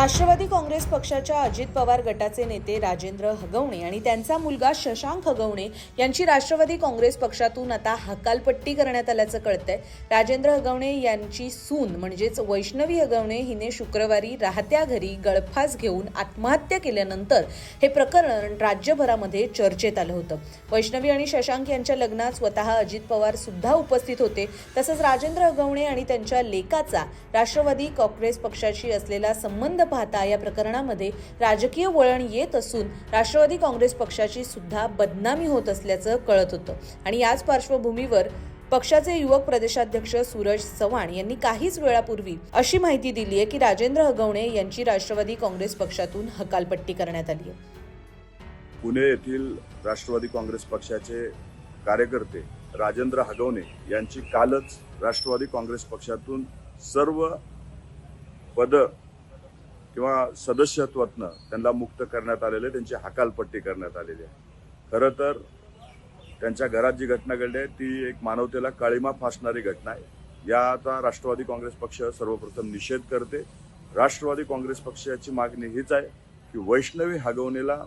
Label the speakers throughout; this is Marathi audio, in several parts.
Speaker 1: राष्ट्रवादी काँग्रेस पक्षाच्या अजित पवार गटाचे नेते राजेंद्र हगवणे आणि त्यांचा मुलगा शशांक हगवणे यांची राष्ट्रवादी काँग्रेस पक्षातून आता हकालपट्टी करण्यात आल्याचं कळतंय. राजेंद्र हगवणे यांची सून म्हणजेच वैष्णवी हगवणे हिने शुक्रवारी राहत्या घरी गळफास घेऊन आत्महत्या केल्यानंतर हे प्रकरण राज्यभरामध्ये चर्चेत आलं होतं. वैष्णवी आणि शशांक यांच्या लग्नात स्वतः अजित पवार सुद्धा उपस्थित होते. तसंच राजेंद्र हगवणे आणि त्यांच्या लेकाचा राष्ट्रवादी काँग्रेस पक्षाशी असलेला संबंध पाहता या प्रकरणामध्ये राजकीय वळण येत असून राष्ट्रवादी काँग्रेस पक्षाची सुद्धा बदनामी होत असल्याचं कळत होतं. आणि याच पार्श्वभूमीवर पक्षाचे युवक प्रदेशाध्यक्ष सूरज चव्हाण यांनी काहीच वेळापूर्वी अशी माहिती दिली आहे की राजेंद्र हगवणे यांची राष्ट्रवादी काँग्रेस पक्षातून हकालपट्टी करण्यात आली आहे.
Speaker 2: पुणे येथील राष्ट्रवादी काँग्रेस पक्षाचे कार्यकर्ते राजेंद्र हगवणे यांची कालच राष्ट्रवादी काँग्रेस पक्षातून सर्व पद किंवा सदस्यत्वातनं त्यांना मुक्त करण्यात आलेले त्यांची हकालपट्टी करण्यात आलेली आहे. खरं तर त्यांच्या घरात जी घटना घडली आहे ती एक मानवतेला काळीमा फासणारी घटना आहे. याचा राष्ट्रवादी काँग्रेस पक्ष सर्वप्रथम निषेध करते. राष्ट्रवादी काँग्रेस पक्षाची मागणी हीच आहे की वैष्णवी हगवणेला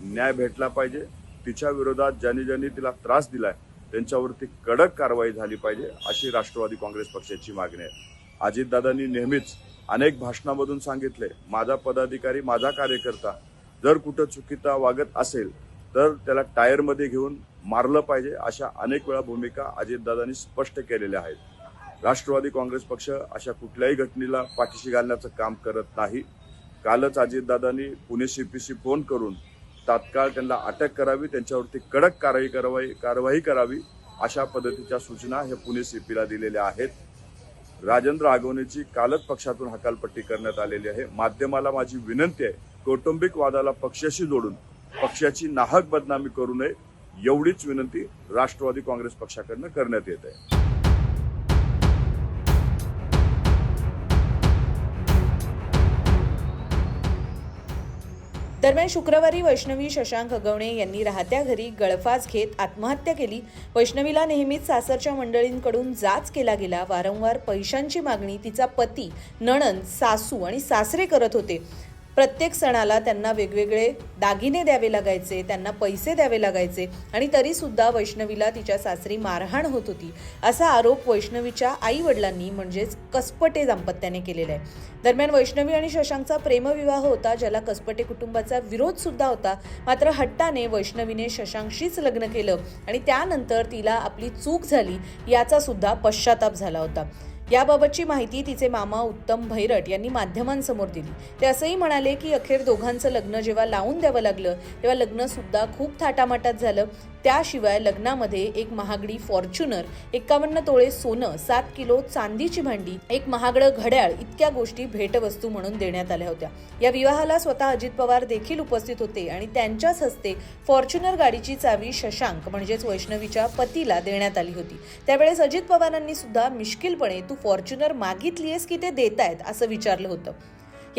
Speaker 2: न्याय भेटला पाहिजे. तिच्या विरोधात ज्यांनी ज्यांनी तिला त्रास दिलाय त्यांच्यावरती कडक कारवाई झाली पाहिजे अशी राष्ट्रवादी काँग्रेस पक्षाची मागणी आहे. अजितदादांनी नेहमीच अनेक भाषणामधून सांगितले माझा पदाधिकारी माझा कार्यकर्ता जर कुठं चुकीचा वागत असेल तर त्याला टायरमध्ये घेऊन मारलं पाहिजे अशा अनेक वेळा भूमिका अजितदादांनी स्पष्ट केलेल्या आहेत. राष्ट्रवादी काँग्रेस पक्ष अशा कुठल्याही घटनेला पाठीशी घालण्याचं काम करत नाही. कालच अजितदादांनी पुणे सीपीसी फोन करून तात्काळ त्यांना अटक करावी त्यांच्यावरती कडक कारवाई कारवाई कारवाई करावी अशा पद्धतीच्या सूचना हे पुणे सीपीला दिलेल्या आहेत. राजेंद्र आगवणेची कालच पक्षातून हकालपट्टी करण्यात आलेली आहे. माध्यमाला माझी विनंती आहे कौटुंबिक वादाला पक्षाशी जोडून पक्षाची नाहक बदनामी करू नये एवढीच विनंती राष्ट्रवादी काँग्रेस पक्षाकडनं करण्यात येत आहे.
Speaker 1: दरम्यान शुक्रवारी वैष्णवी शशांक हगवणे यांनी राहत्या घरी गळफास घेत आत्महत्या केली. वैष्णवीला नेहमीच सासरच्या मंडळींकडून जाच केला गेला. वारंवार पैशांची मागणी. तिचा पती नणंद सासू आणि सासरे करत होते. प्रत्येक सणाला त्यांना वेगवेगळे दागिने द्यावे लागायचे त्यांना पैसे द्यावे लागायचे आणि तरीसुद्धा वैष्णवीला तिच्या सासरी मारहाण होत होती असा आरोप वैष्णवीच्या आईवडिलांनी म्हणजेच कसपटे दाम्पत्याने केलेला आहे. दरम्यान वैष्णवी आणि शशांकचा प्रेमविवाह होता ज्याला कसपटे कुटुंबाचा विरोधसुद्धा होता मात्र हट्टाने वैष्णवीने शशांकशीच लग्न केलं आणि त्यानंतर तिला आपली चूक झाली याचा सुद्धा पश्चाताप झाला होता. याबाबतची माहिती तिचे मामा उत्तम भैरट यांनी माध्यमांसमोर दिली. ते असंही म्हणाले की अखेर दोघांचं लग्न जेव्हा लावून द्यावं लागलं तेव्हा लग्न सुद्धा खूप थाटामाटात झालं. त्याशिवाय लग्नामध्ये एक महागडी फॉर्च्युनर एकावन्न तोळे सोनं सात किलो चांदीची भांडी एक महागडं घड्याळ इतक्या गोष्टी भेटवस्तू म्हणून देण्यात आल्या होत्या. या विवाहाला स्वतः अजित पवार देखील उपस्थित होते आणि त्यांच्याच हस्ते फॉर्च्युनर गाडीची चावी शशांक म्हणजेच वैष्णवीच्या पतीला देण्यात आली होती. त्यावेळेस अजित पवारांनी सुद्धा मिश्किलपणे तू फॉर्च्युनर मागितलीयस की ते देतायत? असं विचारलं होतं.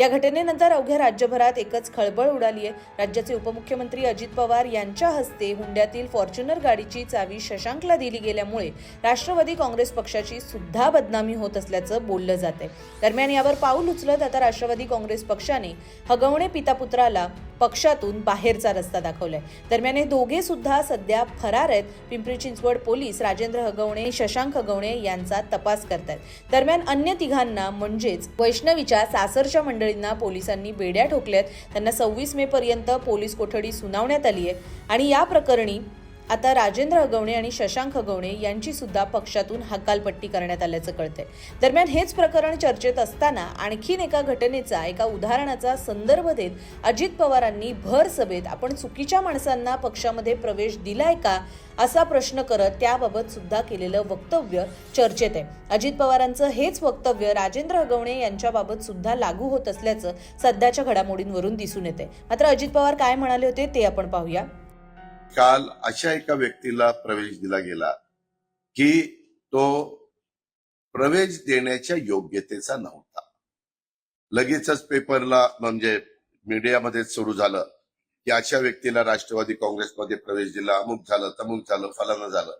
Speaker 1: या घटनेनंतर अवघ्या राज्यभरात एकच खळबळ उडाली आहे. राज्याचे उपमुख्यमंत्री अजित पवार यांच्या हस्ते हुंड्यातील फॉर्च्युनर गाडीची चावी शशांकला दिली गेल्यामुळे राष्ट्रवादी काँग्रेस पक्षाची सुद्धा बदनामी होत असल्याचं बोललं जात आहे दरम्यान यावर पाऊल उचलत आता राष्ट्रवादी काँग्रेस पक्षाने हगवणे पितापुत्राला पक्षातून बाहेरचा रस्ता दाखवलाय. दरम्यान हे दोघे सुद्धा सध्या फरार आहेत. पिंपरी चिंचवड पोलीस राजेंद्र हगवणे शशांक हगवणे यांचा तपास करतायत. दरम्यान अन्य तिघांना म्हणजेच वैष्णवीच्या सासरच्या मंडळींना पोलिसांनी बेड्या ठोकल्यात. त्यांना सव्वीस मे पर्यंत पोलीस कोठडी सुनावण्यात आली आहे आणि या प्रकरणी आता राजेंद्र हगवणे आणि शशांक हगवणे यांची सुद्धा पक्षातून हकालपट्टी करण्यात आल्याचं कळतंय. दरम्यान हेच प्रकरण चर्चेत असताना आणखीन एका घटनेचा एका उदाहरणाचा संदर्भ देत अजित पवारांनी भर सभेत आपण चुकीच्या माणसांना पक्षामध्ये प्रवेश दिलाय का? असा प्रश्न करत त्याबाबत सुद्धा केलेलं वक्तव्य चर्चेत आहे. अजित पवारांचं हेच वक्तव्य राजेंद्र हगवणे यांच्याबाबत सुद्धा लागू होत असल्याचं सध्याच्या घडामोडींवरून दिसून येते मात्र अजित पवार काय म्हणाले होते ते आपण पाहूया.
Speaker 3: काल अशा एका व्यक्तीला प्रवेश दिला गेला की तो प्रवेश देण्याच्या योग्यतेचा नव्हता. लगेचच पेपरला म्हणजे मीडियामध्ये सुरू झालं की अशा व्यक्तीला राष्ट्रवादी काँग्रेसमध्ये प्रवेश दिला अमुक झालं तमुक झालं फलानं झालं.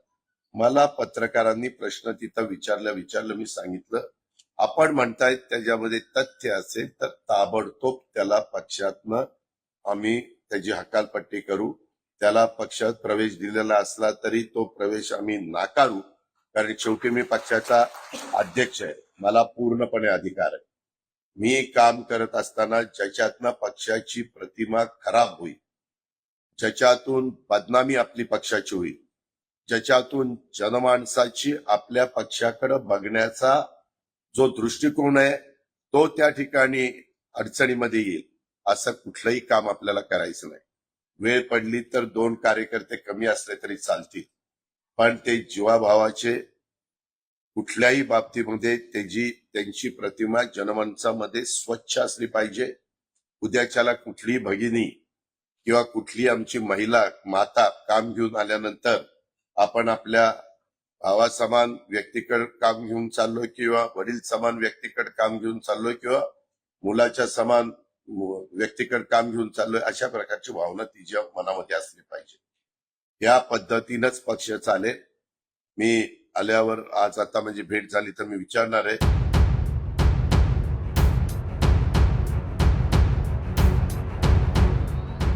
Speaker 3: मला पत्रकारांनी प्रश्न तिथं विचारलं विचारलं मी सांगितलं आपण म्हणतायत त्याच्यामध्ये तथ्य असेल तर ताबडतोब त्याला पक्षातनं आम्ही त्याची हकालपट्टी करू त्याला पक्षात प्रवेश दिलेला असला तरी तो प्रवेश आम्ही नाकारू कारण शेवटी मी पक्षाचा अध्यक्ष आहे. मला पूर्णपणे अधिकार आहे. मी काम करत असताना ज्याच्यातनं पक्षाची प्रतिमा खराब होईल ज्याच्यातून बदनामी आपली पक्षाची होईल ज्याच्यातून जनमानसाची आपल्या पक्षाकडे बघण्याचा जो दृष्टिकोन आहे तो त्या ठिकाणी अडचणीमध्ये येईल असं कुठलंही काम आपल्याला करायचं नाही. वेळ पडली तर दोन कार्यकर्ते कमी असले तरी चालतील. पण ते जीवाभावाचे कुठल्याही बाबतीमध्ये त्याची त्यांची प्रतिमा जनमनसामध्ये स्वच्छ असली पाहिजे. उद्याच्याला कुठलीही भगिनी किंवा कुठली आमची महिला माता काम घेऊन आल्यानंतर आपण आपल्या भावासमान व्यक्तीकडे काम घेऊन चाललोय किंवा वडील समान व्यक्तीकडे काम घेऊन चाललोय किंवा मुलाच्या समान व्यक्तीकडे काम घेऊन चाललोय अशा प्रकारची भावना तिच्या मनामध्ये असली पाहिजे. या पद्धतीनंच पक्ष चालेल. मी आल्यावर आज आता म्हणजे भेट झाली तर मी विचारणार आहे.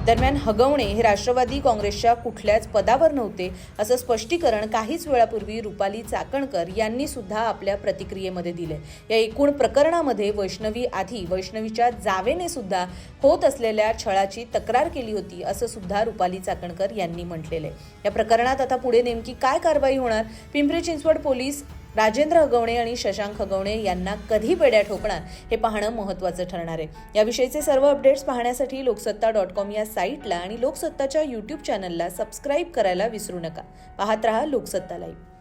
Speaker 1: दरम्यान हगवणे हे राष्ट्रवादी काँग्रेसच्या कुठल्याच पदावर नव्हते असं स्पष्टीकरण काहीच वेळापूर्वी रुपाली चाकणकर यांनी सुद्धा आपल्या प्रतिक्रियेमध्ये दिले या एकूण प्रकरणामध्ये वैष्णवी आधी वैष्णवीच्या जावेने सुद्धा होत असलेल्या छळाची तक्रार केली होती असं सुद्धा रुपाली चाकणकर यांनी म्हटलेलं आहे. या प्रकरणात आता पुढे नेमकी काय कारवाई होणार? पिंपरी चिंचवड पोलीस राजेंद्र हगवणे आणि शशांक हगवणे यांना कधी पेड्या ठोकणार हे पाहणं महत्त्वाचं ठरणार आहे. याविषयीचे सर्व अपडेट्स पाहण्यासाठी लोकसत्ता डॉट कॉम या साईटला आणि लोकसत्ताच्या यूट्यूब चॅनलला सबस्क्राईब करायला विसरू नका. पाहत रहा लोकसत्ता लाईव्ह.